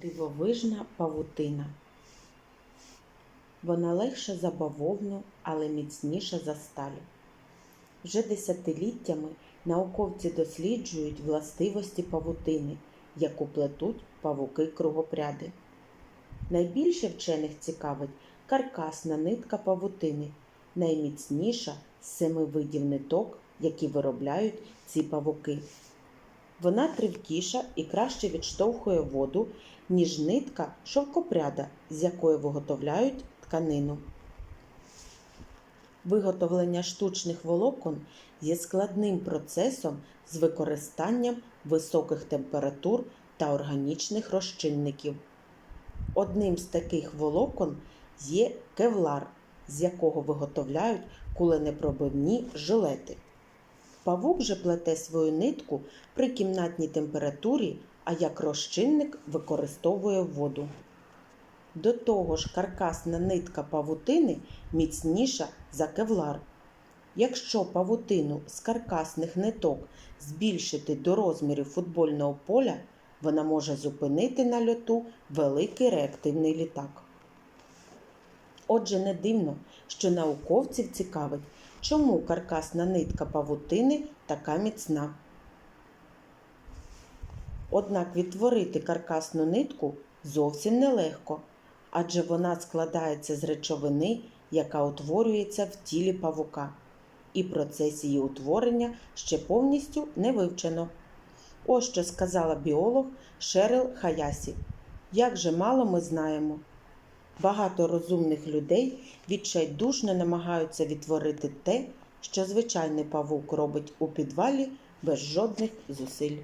Дивовижна павутина. Вона легша за бавовну, але міцніша за сталь. Вже десятиліттями науковці досліджують властивості павутини, яку плетуть павуки кругопряди. Найбільше вчених цікавить каркасна нитка павутини, найміцніша з семи видів ниток, які виробляють ці павуки. Вона тривкіша і краще відштовхує воду, ніж нитка шовкопряда, з якої виготовляють тканину. Виготовлення штучних волокон є складним процесом з використанням високих температур та органічних розчинників. Одним з таких волокон є кевлар, з якого виготовляють куленепробивні жилети. Павук же плете свою нитку при кімнатній температурі, а як розчинник використовує воду. До того ж, каркасна нитка павутини міцніша за кевлар. Якщо павутину з каркасних ниток збільшити до розмірів футбольного поля, вона може зупинити на льоту великий реактивний літак. Отже, не дивно, що науковців цікавить, чому каркасна нитка павутини така міцна. Однак відтворити каркасну нитку зовсім нелегко, адже вона складається з речовини, яка утворюється в тілі павука, і процес її утворення ще повністю не вивчено. Ось що сказала біолог Шерил Хаясі. Як же мало ми знаємо. Багато розумних людей відчайдушно намагаються відтворити те, що звичайний павук робить у підвалі без жодних зусиль.